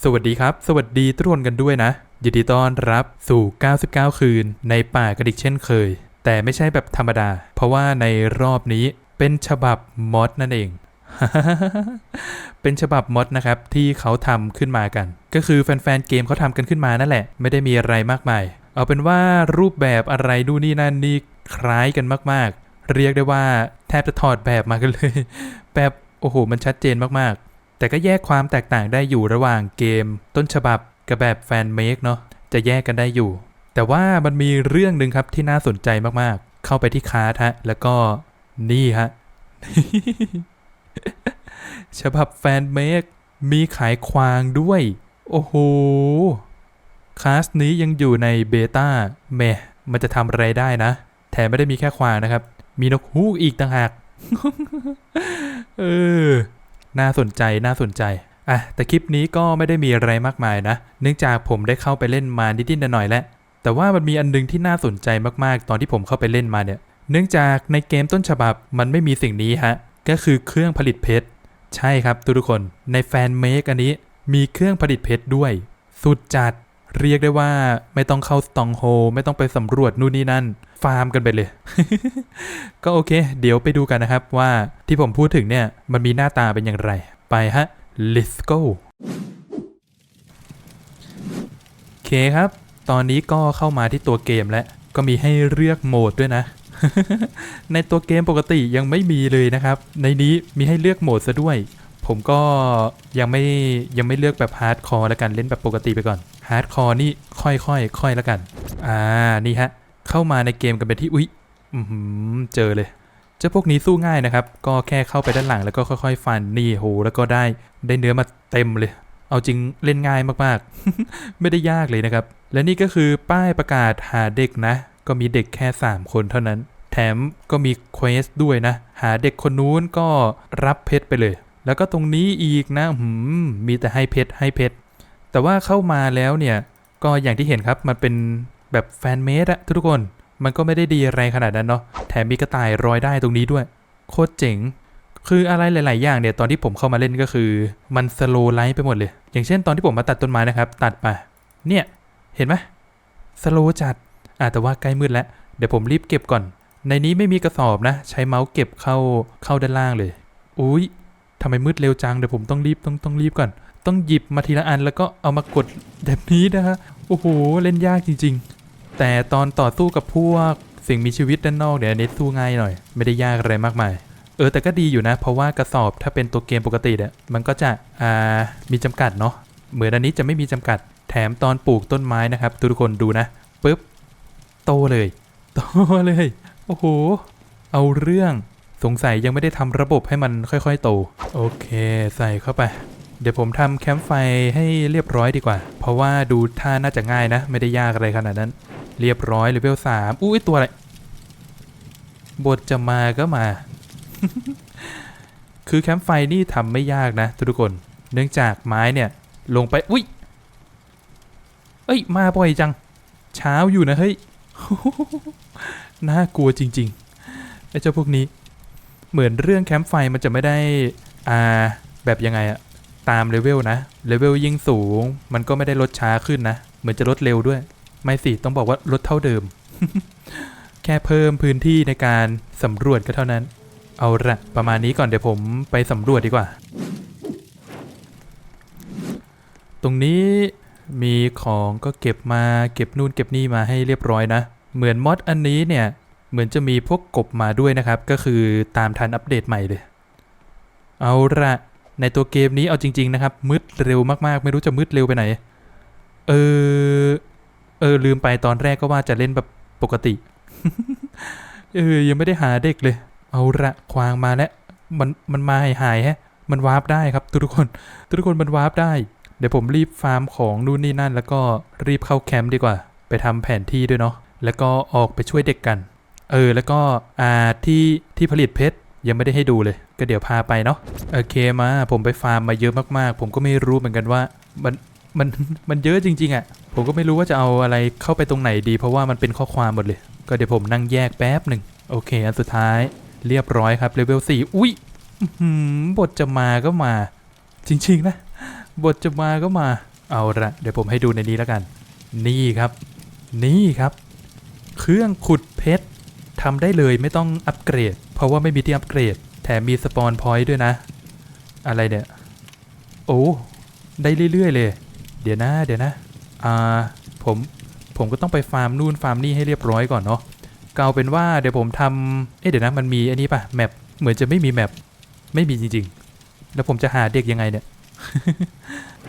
สวัสดีครับ สวัสดีทุกคนกันด้วยนะ ยินดีต้อนรับสู่ 99 คืนในป่ากระดิกเช่นเคย แต่ไม่ใช่แบบธรรมดา เพราะว่าในรอบนี้เป็นฉบับมอดนั่นเอง เป็นฉบับมอดนะครับที่เขาทำขึ้นมากัน ก็คือแฟนๆเกมเขาทำกันขึ้นมานั่นแหละ ไม่ได้มีอะไรมากมาย เอาเป็นว่ารูปแบบอะไรดูนนี่นั่นนี่คล้ายกันมากๆ เรียกได้ว่าแทบจะถอดแบบมากันเลย แบบโอ้โหมันชัดเจนมากๆ แต่ก็แยกความแตกต่างได้อยู่ระหว่างเกม ต้นฉบับกับแบบแฟนเมคเนาะจะแยกกันได้อยู่ แต่ว่ามันมีเรื่องหนึ่งครับที่น่าสนใจมากๆ เข้าไปที่คาร์ทฮะแล้วก็นี่ฮะฉบับแฟนเมคมีขายควางด้วย โอ้โหคลาสนี้ยังอยู่ในเบต้าแม่มันจะทำอะไรได้นะ แถมไม่ได้มีแค่ควางนะครับ มีนกฮูกอีกต่างหาก เออ น่าสนใจน่าสนใจอะแต่คลิปนี้ก็ไม่ได้มีอะไรมากมายนะ เนื่องจากผมได้เข้าไปเล่นมานิดๆหน่อยๆแล้วแต่ว่ามันมีอันนึงที่น่าสนใจมากๆ ตอนที่ผมเข้าไปเล่นมาเนี่ย เนื่องจากในเกมต้นฉบับมันไม่มีสิ่งนี้ฮะ ก็คือเครื่องผลิตเพชร ใช่ครับทุกๆคน ในแฟนเมคอันนี้มีเครื่องผลิตเพชรด้วย สุดจัด เรียกได้ว่าไม่ต้องเข้าสตองโฮไม่ต้องไปสำรวจนู่นนี่นั่น ฟาร์มกันไปเลย ก็โอเค เดี๋ยวไปดูกันนะครับว่าที่ผมพูดถึงเนี่ย มันมีหน้าตาเป็นอย่างไร ไปฮะ let's go โอเคครับ ตอนนี้ก็เข้ามาที่ตัวเกมแล้ว ก็มีให้เลือกโหมดด้วยนะ ในตัวเกมปกติยังไม่มีเลยนะครับ ในนี้มีให้เลือกโหมดซะด้วย ผมก็ยังไม่ยังไม่เลือกแบบฮาร์ดคอร์แล้วกันเล่นแบบปกติไปก่อนฮาร์ดคอร์นี่ค่อยๆค่อยแล้วกัน อ่านี่ฮะ เข้ามาในเกมกันเป็นที่อุ๊ยอือหือเจอเลยเจ้าพวกนี้สู้ง่ายนะครับ ก็แค่เข้าไปด้านหลังแล้วก็ค่อย ๆ ฟันนี่โหแล้วก็ได้ได้เนื้อมาเต็มเลย เอาจริงเล่นง่ายมากๆ ไม่ได้ยากเลยนะครับ และนี่ก็คือป้ายประกาศหาเด็กนะ ก็มีเด็กแค่ 3 คนเท่านั้น แถมก็มีเควสด้วยนะ หาเด็กคนนู้นก็รับเพชรไปเลย แล้วก็ตรงนี้อีกนะหืมมีแต่ให้เพชรให้เพชรแต่ว่าเข้ามาแล้วเนี่ยก็อย่างที่เห็นครับมันเป็นแบบแฟนเมดอะทุกคน มันก็ไม่ได้ดีอะไรขนาดนั้นเนาะแถมมีกระต่ายรอยได้ตรงนี้ด้วย โคตรเจ๋ง คืออะไรหลาย ๆ อย่างเนี่ยตอนที่ผมเข้ามาเล่นก็คือ มันสโลไลท์ไปหมดเลย อย่างเช่นตอนที่ผมมาตัดต้นไม้นะครับ ตัดไปเนี่ยเห็นไหมสโลจัดอะแต่ว่าใกล้มืดแล้ว เดี๋ยวผมรีบเก็บก่อน ในนี้ไม่มีกระสอบนะ ใช้เมาส์เก็บเข้าเข้าด้านล่างเลย อุ้ย ทำไมมืดเร็วจังเดี๋ยวผมต้องรีบต้องต้องรีบก่อน ต้องหยิบมาทีละอันแล้วก็เอามากดแบบนี้นะฮะโอ้โหเล่นยากจริง ๆ แต่ตอนต่อสู้กับพวกสิ่งมีชีวิตด้านนอกเนี่ยอันนี้สู้ง่ายหน่อย ไม่ได้ยากอะไรมากมายเออแต่ก็ดีอยู่นะ เพราะว่ากระสอบถ้าเป็นตัวเกมปกติเนี่ยมันก็จะอ่ามีจำกัดเนาะเหมือนอันนี้จะไม่มีจำกัด แถมตอนปลูกต้นไม้นะครับ ทุกคนดูนะปุ๊บโตเลยโตเลย โอ้โห เอาเรื่อง สงสัยยังไม่ได้ทำระบบให้มันค่อยๆโต โอเค ใส่เข้าไป เดี๋ยวผมทำแคมป์ไฟให้เรียบร้อยดีกว่า เพราะว่าดูท่าน่าจะง่ายนะ ไม่ได้ยากอะไรขนาดนั้น เรียบร้อยเลเวลสามอุ้ยตัวอะไร บทจะมาก็มา คือแคมป์ไฟนี่ทำไม่ยากนะทุกคน เนื่องจากไม้เนี่ย ลงไป อุ้ยเอ้ย มาบ่อยจัง เช้าอยู่นะเฮ้ย น่ากลัวจริงๆไอ้เจ้าพวกนี้ เหมือนเรื่องแคมป์ไฟมันจะไม่ได้อ่าแบบยังไงอะตามเลเวลนะเลเวลยิ่งสูง มันก็ไม่ได้ลดช้าขึ้นนะ เหมือนจะลดเร็วด้วย ไม่สิต้องบอกว่าลดเท่าเดิม แค่เพิ่มพื้นที่ในการสำรวจก็เท่านั้น เอาละประมาณนี้ก่อนเดี๋ยวผมไปสำรวจดีกว่า ตรงนี้มีของก็เก็บมาเก็บนู่นเก็บนี่มาให้เรียบร้อยนะ เหมือนมอดอันนี้เนี่ย เหมือนจะมีพวกกบมาด้วยนะครับ ก็คือตามทันอัปเดตใหม่เลย เอาละในตัวเกมนี้เอาจริง ๆ นะครับ มืดเร็วมากๆ ไม่รู้จะมืดเร็วไปไหน เออ เออลืมไปตอนแรกก็ว่าจะเล่นแบบปกติ เออ ยังไม่ได้หาเด็กเลย เอาละควางมาแล้ว มันมันมาหายหายฮะ มันวาร์ปได้ครับ ทุกคน ทุกคนมันวาร์ปได้ เดี๋ยวผมรีบฟาร์มของนู่นนี่นั่น แล้วก็รีบเข้าแคมป์ดีกว่า ไปทำแผนที่ด้วยเนาะแล้วก็ออกไปช่วยเด็กกัน เออ แล้วก็อ่าที่ที่ผลิตเพชรยังไม่ได้ให้ดูเลย ก็เดี๋ยวพาไปเนาะโอเคมาผมไปฟาร์มมาเยอะมากๆ ผมก็ไม่รู้เหมือนกันว่ามันมันมันเยอะจริง ๆอะ่ะผมก็ไม่รู้ว่าจะเอาอะไรเข้าไปตรงไหนดี เพราะว่ามันเป็นข้อความหมดเลย ก็เดี๋ยวผมนั่งแยกแป๊บหนึ่งโอเค อันสุดท้ายเรียบร้อยครับเลเวล4อุ้ยหือบทจะมาก็มา จริง ๆ นะ บทจะมาก็มา เอาละเดี๋ยวผมให้ดูในนี้แล้วกัน นี่ครับ นี่ครับ เครื่องขุดเพชร ทำได้เลยไม่ต้องอัปเกรด เพราะว่าไม่มีที่อัปเกรด แถมมีสปอนพอยต์ด้วยนะ อะไรเนี่ย โอ้ ได้เรื่อยๆเลย เดี๋ยวนะ เดี๋ยวนะ อ่า ผม ผมก็ต้องไปฟาร์มนู่นฟาร์มนี่ให้เรียบร้อยก่อนเนาะก็เอาเป็นว่าเดี๋ยวผมทำเอ๊ะเดี๋ยวนะมันมีอันนี้ป่ะแมปเหมือนจะไม่มีแมปไม่มีจริงๆ แล้วผมจะหาเด็กยังไงเนี่ย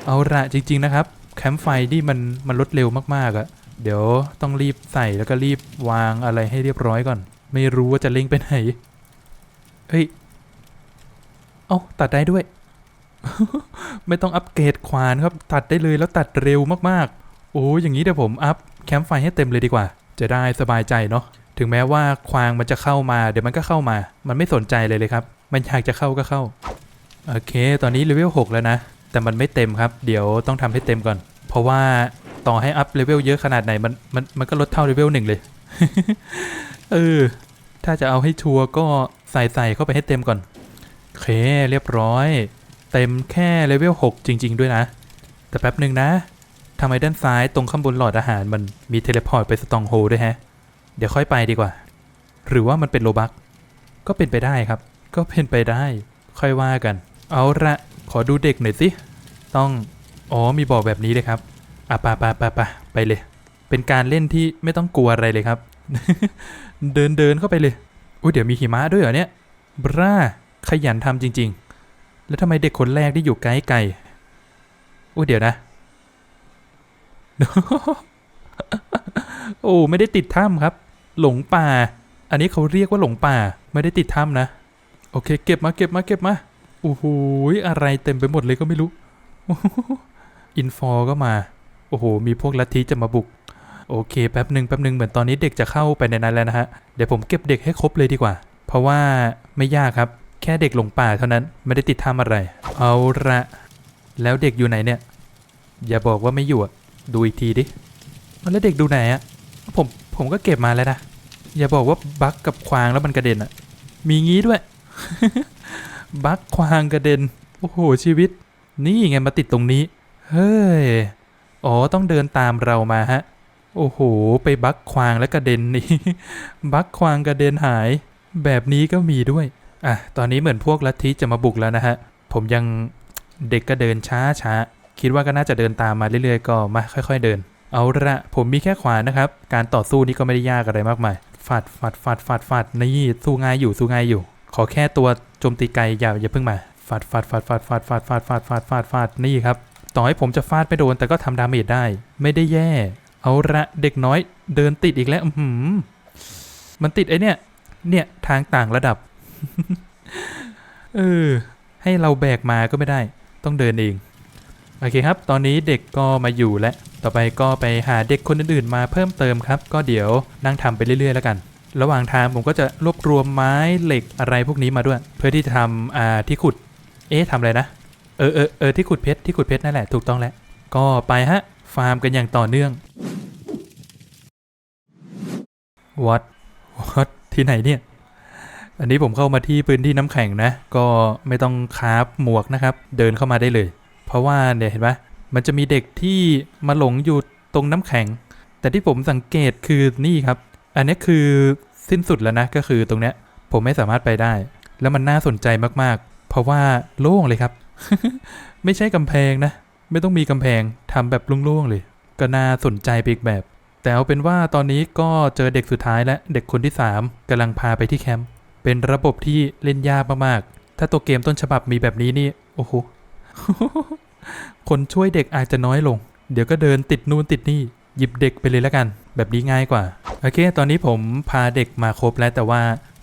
เอาละจริง ๆนะครับ แคมป์ไฟนี่มันมันลดเร็วมากๆอะ เดี๋ยวต้องรีบใส่แล้วก็รีบวางอะไรให้เรียบร้อยก่อน ไม่รู้ว่าจะเล็งไปไหน เฮ้ย เอาตัดได้ด้วย ไม่ต้องอัปเกรดควานครับ ตัดได้เลยแล้วตัดเร็วมากๆ โอ้อย่างนี้เดี๋ยวผมอัพแคมป์ไฟให้เต็มเลยดีกว่า จะได้สบายใจเนาะ ถึงแม้ว่าควางมันจะเข้ามา เดี๋ยวมันก็เข้ามา มันไม่สนใจเลยเลยครับ มันอยากจะเข้าก็เข้า โอเค ตอนนี้เลเวล6แล้วนะ แต่มันไม่เต็มครับ เดี๋ยวต้องทำให้เต็มก่อน เพราะว่า ต่อให้อัพเลเวลเยอะขนาดไหนมันมันมันก็ลดเท่าเลเวลหนึ่งเลย เออ ถ้าจะเอาให้ชัวร์ก็ใส่ใส่เข้าไปให้เต็มก่อนโอเคเรียบร้อย เต็มแค่เลเวล6จริง ๆ ด้วยนะ แต่แป๊บหนึ่งนะทำไมด้านซ้ายตรงข้างบนหลอดอาหารมันมีเทเลพอร์ตไปสตองโฮด้วยฮะ เดี๋ยวค่อยไปดีกว่า หรือว่ามันเป็นโลบักก็เป็นไปได้ครับ ก็เป็นไปได้ ค่อยว่ากัน เอาละขอดูเด็กหน่อยสิ ต้อง อ๋อมีบอกแบบนี้เลยครับ อะปะปะปะปะไปเลย เป็นการเล่นที่ไม่ต้องกลัวอะไรเลยครับ เดินเดินเข้าไปเลยอุ้ยเดี๋ยวมีหิมะด้วยเหรอเนี่ยบราขยันทำจริง ๆ แล้วทำไมเด็กคนแรกได้อยู่ไกลไกลอุ้ยเดี๋ยวนะ โอ้ไม่ได้ติดถ้ำครับ หลงป่า อันนี้เขาเรียกว่าหลงป่า ไม่ได้ติดถ้ำนะ โอเค เก็บมาเก็บมาเก็บมาโอ้โหอะไรเต็มไปหมดเลยก็ไม่รู้อินฟอร์ก็มา โอ้โห มีพวกลัทธิจะมาบุก โอเค แป๊บหนึ่งแป๊บหนึ่งเหมือนตอนนี้เด็กจะเข้าไปในนั้นแล้วนะฮะ เดี๋ยวผมเก็บเด็กให้ครบเลยดีกว่า เพราะว่าไม่ยากครับ แค่เด็กหลงป่าเท่านั้น ไม่ได้ติดถ้ำอะไร เอาละ แล้วเด็กอยู่ไหนเนี่ย อย่าบอกว่าไม่อยู่อะดูอีกทีดิ แล้วเด็กดูไหนอะผม ผมก็เก็บมาแล้วนะ อย่าบอกว่าบั๊กกับควางแล้วมันกระเด็นอะมีงี้ด้วย บั๊กควางกระเด็น โอ้โห ชีวิต นี่ไงมาติดตรงนี้ เฮ้ย อ๋อต้องเดินตามเรามาฮะ โอ้โห ไปบักควางแล้วกระเด็นนี่ บักควางกระเด็นหาย แบบนี้ก็มีด้วย อะ ตอนนี้เหมือนพวกลัทธิจะมาบุกแล้วนะฮะ ผมยังเด็กก็เดินช้าช้าคิดว่าก็น่าจะเดินตามมาเรื่อยๆ ก็มาค่อย ๆ เดิน เอาละผมมีแค่ขวานนะครับ การต่อสู้นี่ก็ไม่ได้ยากอะไรมากมายฟัดฟัดฟัดฟัดฟัดนี่สู้ง่ายอยู่สู้ง่ายอยู่ ขอแค่ตัวโจมตีไกลอย่าอย่าเพิ่งมาฟัดฟัดฟัดฟัดฟัดฟัดฟัดฟัดฟัดฟัดฟัดนี่ครับ ต่อให้ผมจะฟาดไม่โดนแต่ก็ทำดาเมจได้ ไม่ได้แย่ เอาละเด็กน้อยเดินติดอีกแล้วหือมันติดไอเนี่ย เนี่ยทางต่างระดับ เออ ให้เราแบกมาก็ไม่ได้ ต้องเดินเอง โอเคครับ ตอนนี้เด็กก็มาอยู่แล้วต่อไปก็ไปหาเด็กคนอื่นๆมาเพิ่มเติมครับ ก็เดี๋ยวนั่งทำไปเรื่อยๆแล้วกัน ระหว่างทางผมก็จะรวบรวมไม้เหล็กอะไรพวกนี้มาด้วย เพื่อที่จะทำอ่าที่ขุด เอ๊ะทำอะไรนะ เออเออเออที่ขุดเพชรที่ขุดเพชรนั่นแหละถูกต้องแล้ว ก็ไปฮะ ฟาร์มกันอย่างต่อเนื่องวัดวัดที่ไหนเนี่ย อันนี้ผมเข้ามาที่พื้นที่น้ำแข็งนะ ก็ไม่ต้องคราฟหมวกนะครับ เดินเข้ามาได้เลย เพราะว่าเนี่ยเห็นปะมันจะมีเด็กที่มาหลงอยู่ตรงน้ำแข็ง แต่ที่ผมสังเกตคือนี่ครับ อันนี้คือสิ้นสุดแล้วนะก็คือตรงเนี้ยผมไม่สามารถไปได้ แล้วมันน่าสนใจมากๆ เพราะว่าโล่งเลยครับ ไม่ใช่กำแพงนะ ไม่ต้องมีกำแพงทำแบบโล่งๆเลย ก็น่าสนใจไปอีกแบบ แต่เอาเป็นว่าตอนนี้ก็เจอเด็กสุดท้ายและเด็กคนที่ 3กำลังพาไปที่แคมป์เป็นระบบที่เล่นยากมากๆ ถ้าตัวเกมต้นฉบับมีแบบนี้นี่ โอ้โห คนช่วยเด็กอาจจะน้อยลง เดี๋ยวก็เดินติดนู่นติดนี่ หยิบเด็กไปเลยแล้วกัน แบบนี้ง่ายกว่า โอเค ตอนนี้ผมพาเด็กมาครบแล้วแต่ว่า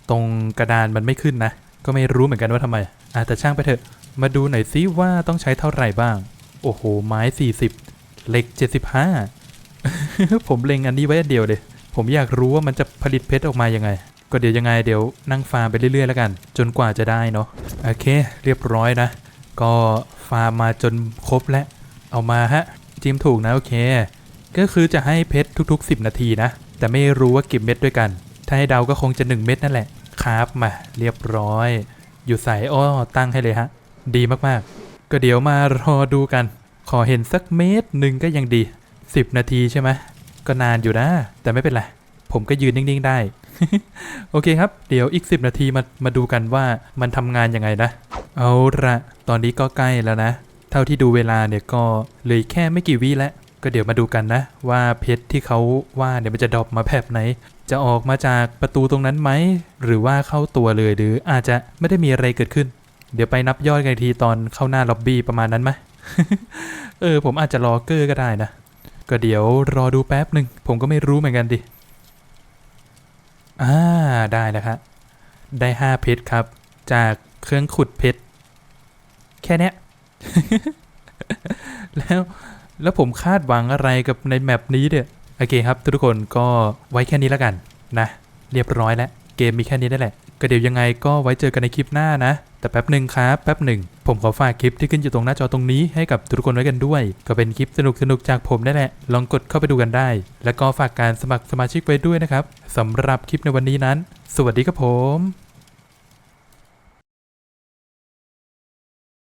ตรงกระดานมันไม่ขึ้นนะ ก็ไม่รู้เหมือนกันว่าทำไมอาแต่ช่างไปเถอะ มาดูหน่อยซิว่าต้องใช้เท่าไหร่บ้าง โอ้โห ไม้ 40 เหล็ก 75 ผมเล็งอันนี้ไว้เดียวเลย ผมอยากรู้ว่ามันจะผลิตเพชรออกมายังไง ก็เดี๋ยวยังไงเดี๋ยวนั่งฟาร์มไปเรื่อยๆแล้วกัน จนกว่าจะได้เนาะ โอเค เรียบร้อยนะ ก็ฟาร์มมาจนครบแล้ว เอามาฮะ จิ้มถูกนะโอเค ก็คือจะให้เพชรทุก ๆ 10 นาทีนะ แต่ไม่รู้ว่ากี่เม็ดด้วยกัน ถ้าให้เดาก็คงจะ 1 เม็ดนั่นแหละ ครับมา เรียบร้อย อยู่ใส่อ้อตั้งให้เลยฮะ ดีมากๆ ก็เดี๋ยวมารอดูกัน ขอเห็นสักเมตรหนึ่งก็ยังดี 10 นาทีใช่ไหมก็นานอยู่นะ แต่ไม่เป็นไร ผมก็ยืนนิ่ง ๆ ได้ โอเคครับ เดี๋ยวอีก 10 นาทีมามาดูกันว่ามันทำงานยังไงนะ เอาละตอนนี้ก็ใกล้แล้วนะ เท่าที่ดูเวลาเนี่ยก็เหลยแค่ไม่กี่วิแล้วก็เดี๋ยวมาดูกันนะ ว่าเพชรที่เขาว่าเนี่ยมันจะดรอปมาแบบไหน จะออกมาจากประตูตรงนั้นไหม หรือว่าเข้าตัวเลยหรืออาจจะไม่ได้มีอะไรเกิดขึ้น เดี๋ยวไปนับยอดกันทีตอนเข้าหน้าล็อบบี้ประมาณนั้นไหมเออ ผมอาจจะรอเกอร์ก็ได้นะ ก็เดี๋ยวรอดูแป๊บหนึ่ง ผมก็ไม่รู้เหมือนกันดิ อ่า ได้แล้วครับ ได้5เพชรครับ จากเครื่องขุดเพชร แค่เนี้ย แล้วแล้วผมคาดหวังอะไรกับในแมปนี้เนี่ยโอเคครับ ทุกคนก็ไว้แค่นี้แล้วกันนะ เรียบร้อยแล้ว เกมมีแค่นี้ได้แหละ ก็เดี๋ยวยังไงก็ไว้เจอกันในคลิปหน้านะ แต่แป๊บหนึ่งครับแป๊บหนึ่ง ผมขอฝากคลิปที่ขึ้นอยู่ตรงหน้าจอตรงนี้ให้กับทุกคนไว้กันด้วย ก็เป็นคลิปสนุกสนุกจากผมนั่นแหละ ลองกดเข้าไปดูกันได้ แล้วก็ฝากการสมัครสมาชิกไว้ด้วยนะครับสำหรับคลิปในวันนี้นั้น สวัสดีครับผม